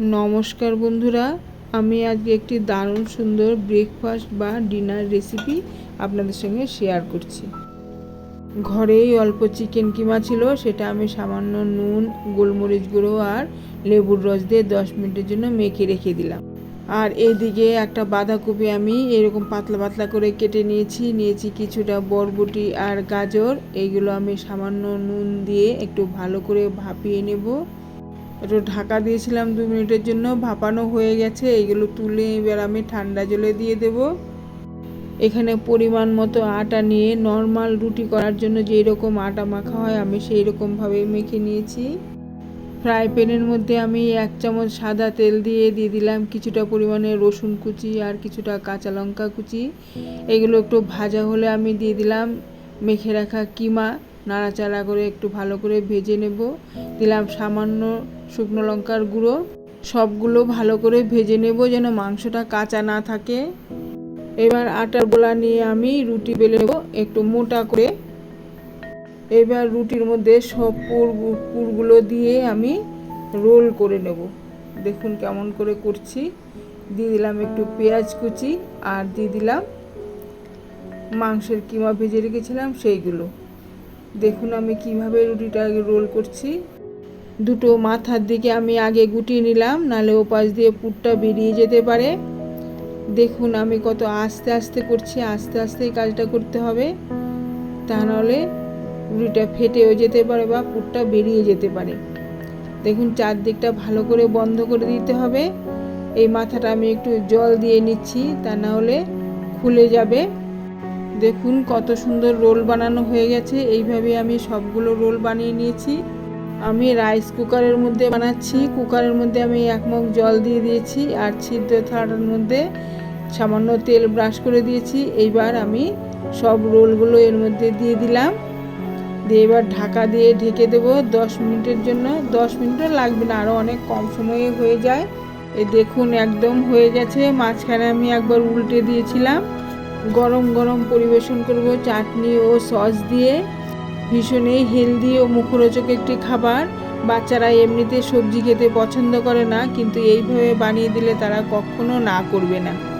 নমস্কার বন্ধুরা, আমি আজকে একটি দারুণ সুন্দর ব্রেকফাস্ট বা ডিনার রেসিপি আপনাদের সঙ্গে শেয়ার করছি। ঘরেই অল্প চিকেন কিমা ছিল, সেটা আমি সামান্য নুন, গোলমরিচ গুঁড়ো আর লেবুর রস দিয়ে দশ মিনিটের জন্য মেখে রেখে দিলাম। আর এইদিকে একটা বাঁধাকপি আমি এরকম পাতলা পাতলা করে কেটে নিয়েছি নিয়েছি কিছুটা বরবটি আর গাজর, এইগুলো আমি সামান্য নুন দিয়ে একটু ভালো করে ভাপিয়ে নেব। একটু ঢাকা দিয়েছিলাম দু মিনিটের জন্য, ভাপানো হয়ে গেছে, এইগুলো তুলে এবার আমি ঠান্ডা জলে দিয়ে দেব। এখানে পরিমাণ মতো আটা নিয়ে নর্মাল রুটি করার জন্য যেই রকম আটা মাখা হয়, আমি সেই রকমভাবে মেখে নিয়েছি। ফ্রাই প্যানের মধ্যে আমি এক চামচ সাদা তেল দিয়ে দিয়ে দিলাম কিছুটা পরিমাণে রসুন কুচি আর কিছুটা কাঁচা লঙ্কা কুচি। এগুলো একটু ভাজা হলে আমি দিয়ে দিলাম, মেখে রাখা কিমা। নাড়াচাড়া করে একটু ভালো করে ভেজে নেব। দিলাম সামান্য শুকনো লঙ্কার গুঁড়ো। সবগুলো ভালো করে ভেজে নেব যেন মাংসটা কাঁচা না থাকে। এবার আটার গোলা নিয়ে আমি রুটি বেলে নেব একটু মোটা করে। এবার রুটির মধ্যে সব পুর পুরগুলো দিয়ে আমি রোল করে নেব। দেখুন কেমন করে করছি। দিয়ে দিলাম একটু পেঁয়াজ কুচি আর দিয়ে দিলাম মাংসের কিমা ভেজে রেখেছিলাম সেইগুলো। দেখুন আমি কীভাবে রুটিটা রোল করছি। দুটো মাথার দিকে আমি আগে গুটিয়ে নিলাম, নালে ওপাশ দিয়ে পুরটা বেরিয়ে যেতে পারে। দেখুন আমি কত আস্তে আস্তে করছি, আস্তে আস্তেই কাজটা করতে হবে। তা নাহলে রুটিটা ফেটেও যেতে পারে বা পুরটা বেরিয়ে যেতে পারে। দেখুন চারদিকটা ভালো করে বন্ধ করে দিতে হবে। এই মাথাটা আমি একটু জল দিয়ে নিচ্ছি, তা নাহলে খুলে যাবে। দেখুন কত সুন্দর রোল বানানো হয়ে গেছে। এইভাবে আমি সবগুলো রোল বানিয়ে নিয়েছি। আমি রাইস কুকারের মধ্যে বানাচ্ছি। কুকারের মধ্যে আমি এক মগ জল দিয়ে দিয়েছি আর ছিদ্র থালার মধ্যে সামান্য তেল ব্রাশ করে দিয়েছি। এইবার আমি সব রোলগুলো এর মধ্যে দিয়ে দিলাম। দিয়ে এবার ঢাকা দিয়ে ঢেকে দেবো দশ মিনিটের জন্য। দশ মিনিটও লাগবে না আরও অনেক কম সময়ে হয়ে যায়। এই দেখুন একদম হয়ে গেছে। মাঝখানে আমি একবার উল্টে দিয়েছিলাম। গরম গরম পরিবেশন করব, চাটনি ও সস দিয়ে। ভীষণই হেলদি ও মুখরোচক একটি খাবার। বাচ্চারা এমনিতে সবজি খেতে পছন্দ করে না, কিন্তু এইভাবে বানিয়ে দিলে তারা কখনো না করবে না।